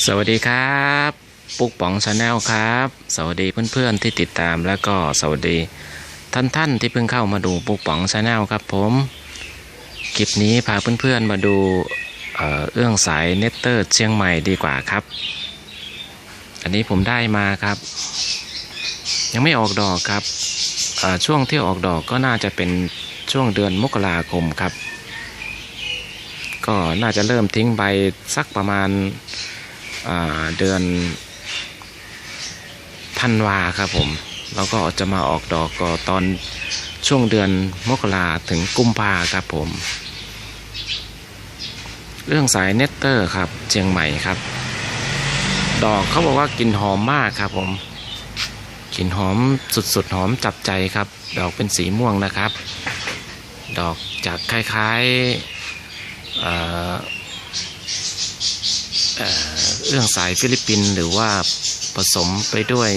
สวัสดีครับ ปุ๊กป๋องชาแนลครับ สวัสดีเพื่อนๆที่ติดตามแล้วก็สวัสดีท่านๆที่เพิ่งเข้ามาดูปุ๊กป๋องชาแนลครับผมคลิปนี้พาเพื่อนๆมาดูเอ่อเอื้องสายเนตเตอร์เชียงใหม่ดีกว่าครับ อันนี้ผมได้มาครับ ยังไม่ออกดอกครับช่วงที่ออกดอกก็น่าจะเป็นช่วงเดือนมกราคมครับ ก็น่าจะเริ่มทิ้งใบสักประมาณ เดือนธันวาครับผม แล้วก็จะมาออกดอกก็ตอนช่วงเดือนมกราถึงกุมภาครับผม เรื่องสายเนตเตอร์ครับเชียงใหม่ครับ ดอกเขาบอกว่ากลิ่นหอมมากครับผมกลิ่นหอมสุดๆหอมจับใจครับ ดอกเป็นสีม่วงนะครับ ดอกจากคล้ายๆเอ่อ เรื่องสายฟิลิปปินส์หรือว่าผสมไปด้วย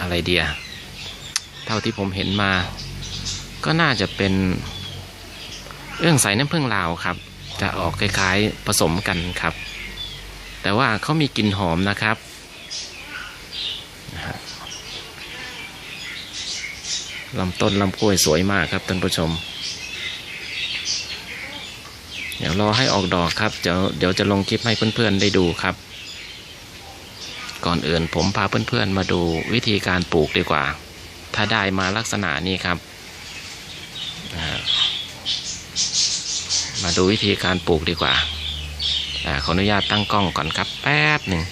อะไรเดีย เท่าที่ผมเห็นมา ก็น่าจะเป็นเรื่องสายน้ำผึ้งลาวครับ จะออกคล้าย ๆผสมกันครับ แต่ว่าเขามีกลิ่นหอมนะครับลำต้นลำกล้วยสวยมากครับท่านผู้ชม เดี๋ยวรอให้ออกดอกครับ เดี๋ยวเดี๋ยวจะลงคลิปให้เพื่อนๆได้ดูครับ ก่อนอื่นผมพาเพื่อนๆมาดูวิธีการปลูกดีกว่า ถ้าได้มาลักษณะนี้ครับ มาดูวิธีการปลูกดีกว่าอขออนุญาตตั้งกล้องก่อนครับแป๊บหนึ่ง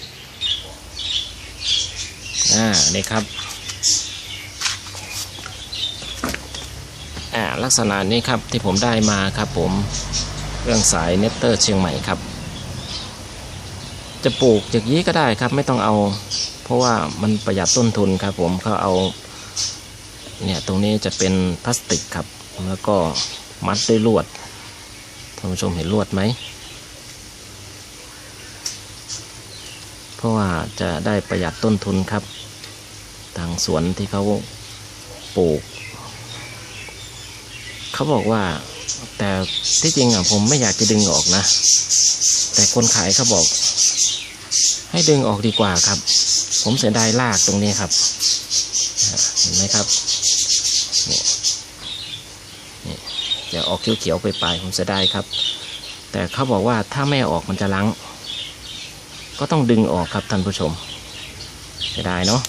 อ่านี่ครับอ่าลักษณะนี้ครับที่ผมได้มาครับผม เรื่องสายเนตเตอร์เชียงใหม่ครับ จะปลูกจากนี้ก็ได้ครับ ไม่ต้องเอา เพราะว่ามันประหยัดต้นทุนครับ ผมเขาเอาเนี่ยตรงนี้จะเป็นพลาสติกครับ แล้วก็มัดด้วยลวดท่านผู้ชมเห็นลวดไหมเพราะว่าจะได้ประหยัดต้นทุนครับ ทางสวนที่เขาปลูก เขาบอกว่า แต่ที่จริงอะผมไม่อยากจะดึงออกนะ แต่คนขายเขาบอก ให้ดึงออกดีกว่าครับ ผมเสียดายรากตรงนี้ครับ เห็นไหมครับนี่นี่จะออกเขียวๆไปปลายๆผมเสียดายครับ แต่เขาบอกว่าถ้าไม่ออกมันจะลังก็ต้องดึงออกครับท่านผู้ชมเสียดายเนาะ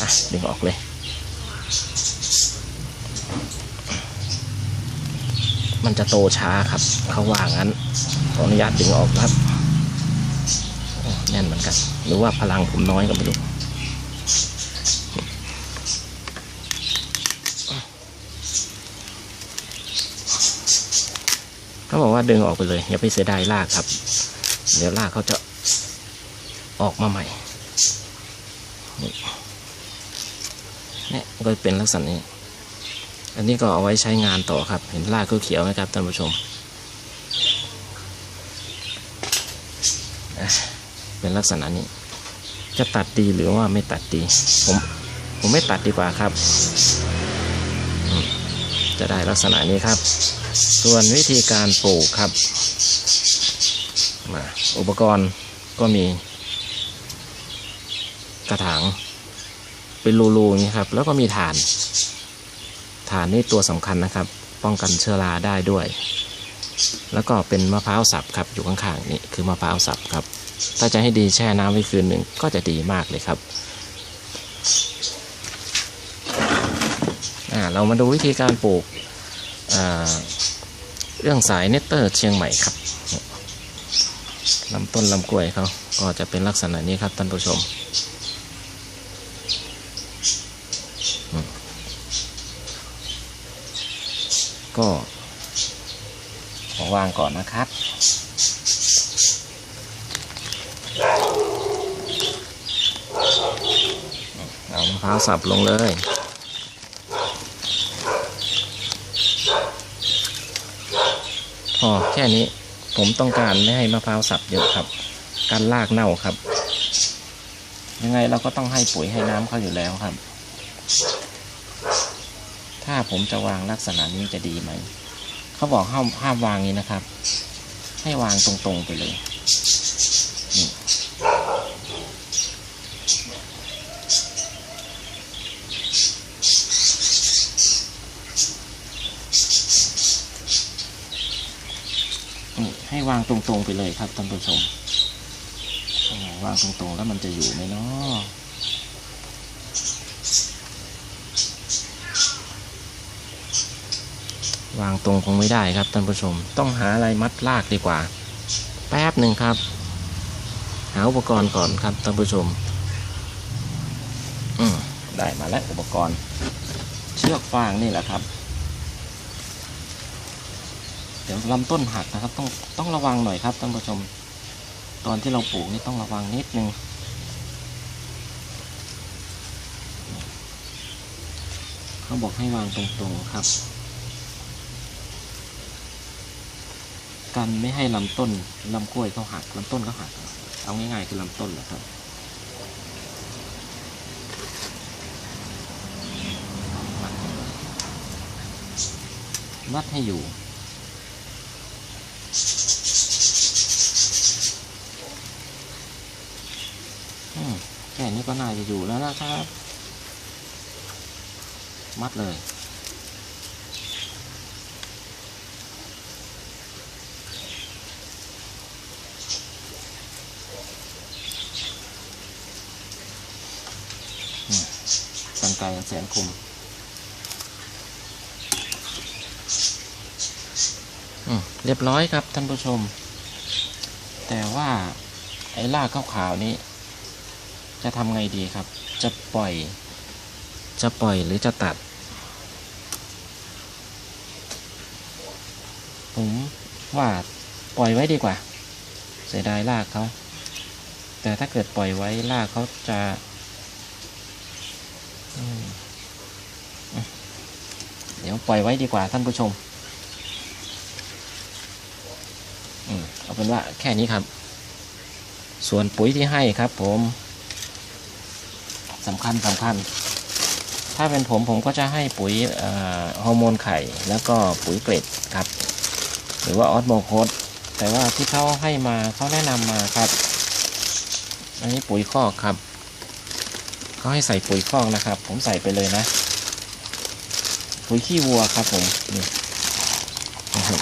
อะดึงออกเลย มันจะโตช้าครับ เขาว่างั้น ขออนุญาตดึงออกครับแน่นเหมือนกัน หรือว่าพลังผมน้อยก็ไม่รู้เขาบอกว่าดึงออกไปเลย อย่าไปเสียดายรากครับ เดี๋ยวรากเขาจะออกมาใหม่นี่เนี่ยก็เป็นลักษณะนี้ อันนี้ก็เอาไว้ใช้งานต่อครับ เห็นรากเขียวๆไหมครับท่านผู้ชม เป็นลักษณะนี้ จะตัดดีหรือว่าไม่ตัดดี ผมผมไม่ตัดดีกว่าครับ จะได้ลักษณะนี้ครับ ส่วนวิธีการปลูกครับมาอุปกรณ์ก็มี กระถางเป็นรูๆอย่างนี้ครับ แล้วก็มีฐาน ฐานนี่ตัวสำคัญนะครับ ป้องกันเชื้อราได้ด้วย แล้วก็เป็นมะพร้าวสับครับอยู่ข้างๆนี่คือมะพร้าวสับครับ ถ้าจะให้ดีแช่น้ำไว้คืนหนึ่งก็จะดีมากเลยครับเรามาดูวิธีการปลูกเรื่องสายเนตเตอร์เชียงใหม่ครับลำต้นลำกล้วยเขาก็จะเป็นลักษณะนี้ครับท่านผู้ชม ก็ขอวางก่อนนะครับ เอามะพร้าวสับลงเลยพอแค่นี้ผมต้องการไม่ให้มะพร้าวสับเยอะครับ การลากเน่าครับ ยังไงเราก็ต้องให้ปุ๋ยให้น้ำเขาอยู่แล้วครับ ถ้าผมจะวางลักษณะนี้จะดีไหม เขาบอกห้ามห้ามวางนี้นะครับ ให้วางตรงๆไปเลยนี่ให้วางตรงๆไปเลยครับท่านผู้ชมวางตรงๆแล้วมันจะอยู่ไหมเนาะ วางตรงคงไม่ได้ครับท่านผู้ชม ต้องหาอะไรมัดลากดีกว่า แป๊บหนึ่งครับ หาอุปกรณ์ก่อนครับท่านผู้ชม อืมได้มาแล้วอุปกรณ์ เชือกฟางนี่แหละครับ เดี๋ยวลำต้นหักนะครับ ต้องต้องระวังหน่อยครับท่านผู้ชม ตอนที่เราปลูกนี่ต้องระวังนิดนึงเขาบอกให้วางตรงๆครับ กันไม่ให้ลำต้นลำกล้วยเขาหักลำต้นเขาหัก เอาง่ายๆคือลำต้นแหละครับมัดให้อยู่ แค่นี้ก็น่าจะอยู่แล้วนะครับ มัดเลย กันไกลแสนคมเรียบร้อยครับท่านผู้ชม แต่ว่าไอ้ลากขาวๆนี้ จะทำไงดีครับ จะปล่อย จะปล่อยหรือจะตัด ผมว่าปล่อยไว้ดีกว่า เสียดายลากเขาแต่ถ้าเกิดปล่อยไว้ลากเขาจะ เดี๋ยวปล่อยไว้ดีกว่าท่านผู้ชมอืมเอาเป็นว่าแค่นี้ครับ ส่วนปุ๋ยที่ให้ครับ ผมสำคัญสำคัญ ถ้าเป็นผมผมก็จะให้ปุ๋ยฮอร์โมนไข่ แล้วก็ปุ๋ยเกรดครับ หรือว่าออสโมโคสแต่ว่าที่เขาให้มาเขาแนะนำมาครับ อันนี้ปุ๋ยคอกครับ เขาให้ใส่ปุ๋ยคอกนะครับ ผมใส่ไปเลยนะ ปุ๋ยขี้วัวครับผมนี่นะครับ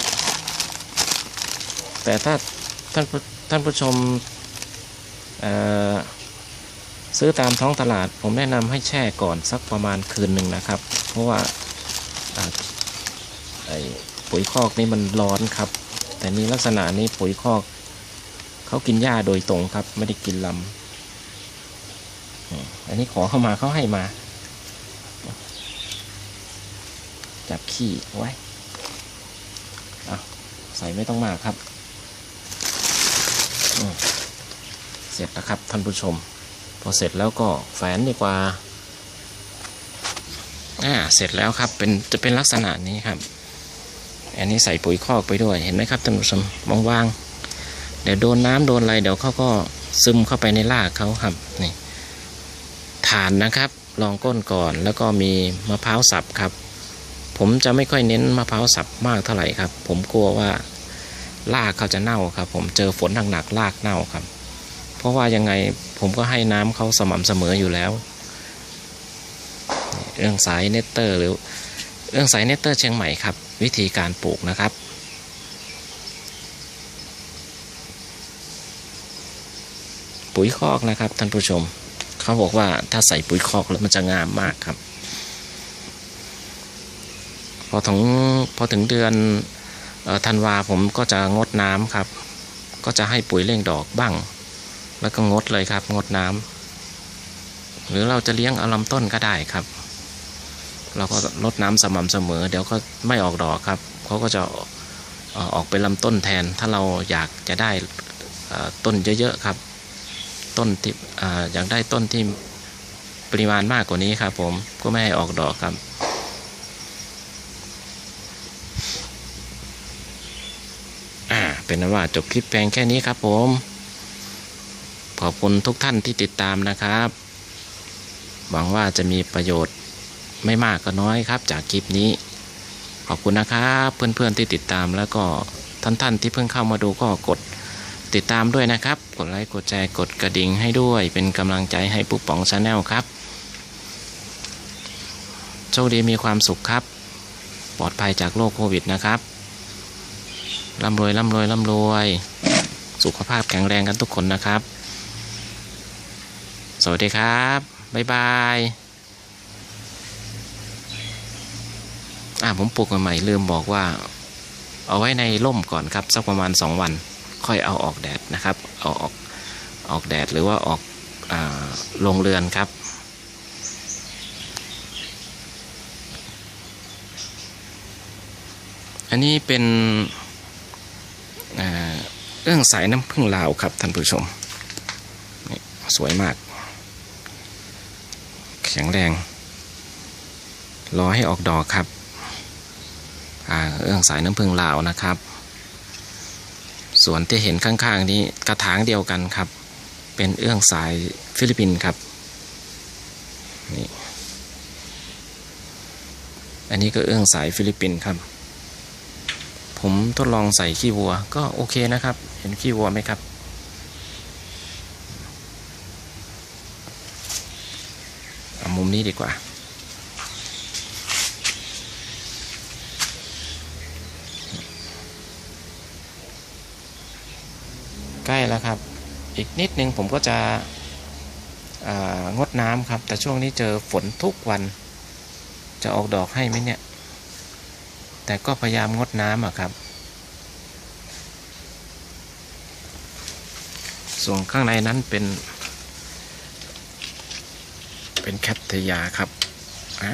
แต่ถ้าท่านผู้ท่านผู้ชมเอ่อซื้อตามท้องตลาด ผมแนะนำให้แช่ก่อนสักประมาณคืนหนึ่งนะครับ เพราะว่าปุ๋ยคอกนี่มันร้อนครับ แต่นี่ลักษณะนี้ปุ๋ยคอกเขากินหญ้าโดยตรงครับ ไม่ได้กินลำ อันนี้ขอเข้ามาเขาให้มา จับขี้ไว้อะใส่ไม่ต้องมากครับ เสร็จแล้วครับท่านผู้ชม พอเสร็จแล้วก็แฝนดีกว่า อ่า เสร็จแล้วครับ เป็นจะเป็นลักษณะนี้ครับ อันนี้ใส่ปุ๋ยคอกไปด้วย เห็นไหมครับท่านผู้ชมวางๆเดี๋ยวโดนน้ำโดนอะไรเดี๋ยวเขาก็ซึมเข้าไปในรากเขาครับนี่ ฐานนะครับรองก้นก่อน แล้วก็มีมะพร้าวสับครับ ผมจะไม่ค่อยเน้นมะพร้าวสับมากเท่าไหร่ครับ ผมกลัวว่ารากเขาจะเน่าครับ ผมเจอฝนหนักๆรากเน่าครับ เพราะว่ายังไงผมก็ให้น้ำเขาสม่ำเสมออยู่แล้ว เรื่องสายเนตเตอร์หรือเรื่องสายเนตเตอร์เชียงใหม่ครับ วิธีการปลูกนะครับปุ๋ยคอกนะครับท่านผู้ชม เขาบอกว่าถ้าใส่ปุ๋ยคอกแล้วมันจะงามมากครับ พอถึงพอถึงเดือนออธันวาผมก็จะงดน้ำครับ ก็จะให้ปุ๋ยเร่งดอกบ้าง แล้วก็งดเลยครับ งดน้ำหรือเราจะเลี้ยงเอาลำต้นก็ได้ครับ เราก็ลดน้ำสม่ำเสมอ เดี๋ยวก็ไม่ออกดอกครับเขาก็จะออกเป็นลำต้นแทนถ้าเราอยากจะได้ต้นเยอะๆครับ ต้นที่อ่าอยากได้ต้นที่ปริมาณมากกว่านี้ครับผมก็ไม่ให้ออกดอกครับ เป็นนว่าจบคลิปเพียงแค่นี้ครับผม ขอบคุณทุกท่านที่ติดตามนะครับ หวังว่าจะมีประโยชน์ไม่มากก็น้อยครับ จากคลิปนี้ ขอบคุณนะครับ เพื่อนๆที่ติดตามแล้วก็ท่านท่านๆที่เพิ่งเข้ามาดูก็กด ติดตามด้วยนะครับ กดไลค์กดแชร์กดกระดิ่งให้ด้วย เป็นกำลังใจให้ปุ๊กป๋องชาแนลครับโชคดีมีความสุขครับ ปลอดภัยจากโรคโควิดนะครับร่ำรวยร่ำรวยร่ำรวย สุขภาพแข็งแรงกันทุกคนนะครับ สวัสดีครับ บ๊ายบายอ่าผมปลูกใหม่ลืมบอกว่า เอาไว้ในร่มก่อนครับ สักประมาณ 2 วัน ค่อยเอาออกแดดนะครับเอาออกออกแดดหรือว่าออกอลงเรือนครับ อันนี้เป็นเรื่องสายน้ำผึ้งลาวครับท่านผู้ชมสวยมาก แข็งแรง รอให้ออกดอกครับเรื่องสายน้ำผึ้งลาวนะครับ ส่วนที่เห็นข้างๆนี้กระถางเดียวกันครับ เป็นเอื้องสายฟิลิปปินส์ครับนี่อันนี้ก็เอื้องสายฟิลิปปินส์ครับ ผมทดลองใส่ขี้วัวก็โอเคนะครับ เห็นขี้วัวไหมครับเอามุมนี้ดีกว่า ใกล้แล้วครับ อีกนิดนึงผมก็จะงดน้ำครับ แต่ช่วงนี้เจอฝนทุกวัน จะออกดอกให้ไหมเนี่ย แต่ก็พยายามงดน้ำอะครับ ส่วนข้างในนั้นเป็น เป็นแคทเทยาครับอ่า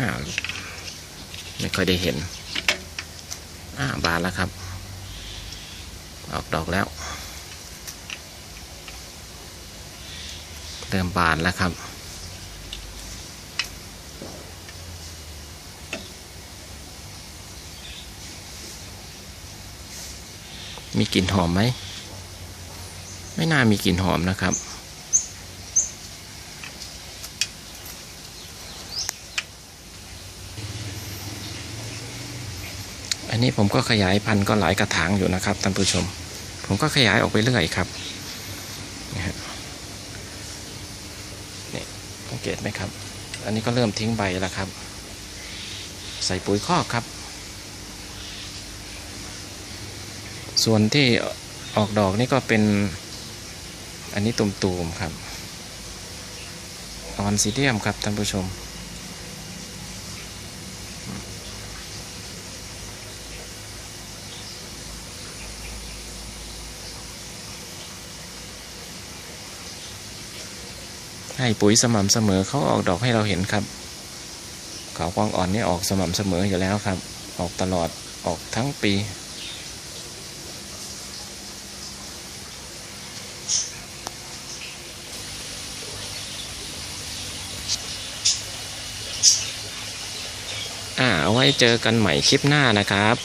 ไม่ค่อยได้เห็นอ่าบานแล้วครับ ออกดอกแล้ว เริ่มบานแล้วครับ มีกลิ่นหอมไหม ไม่น่ามีกลิ่นหอมนะครับอันนี้ผมก็ขยายพันธุ์ก็หลายกระถางอยู่นะครับท่านผู้ชม ผมก็ขยายออกไปเรื่อยครับนี่ฮะนี่สังเกต ไหมครับ อันนี้ก็เริ่มทิ้งใบแล้วครับ ใส่ปุ๋ยคอกครับ ส่วนที่ออกดอกนี่ก็เป็นอันนี้ตุ่มๆครับออนซีเดียมครับท่านผู้ชม ให้ปุ๋ยสม่ำเสมอเขาออกดอกให้เราเห็นครับขาวกวางอ่อนนี่ออกสม่ำเสมออยู่แล้วครับ ออกตลอดออกทั้งปีอ่าเอาไว้เจอกันใหม่คลิปหน้านะครับ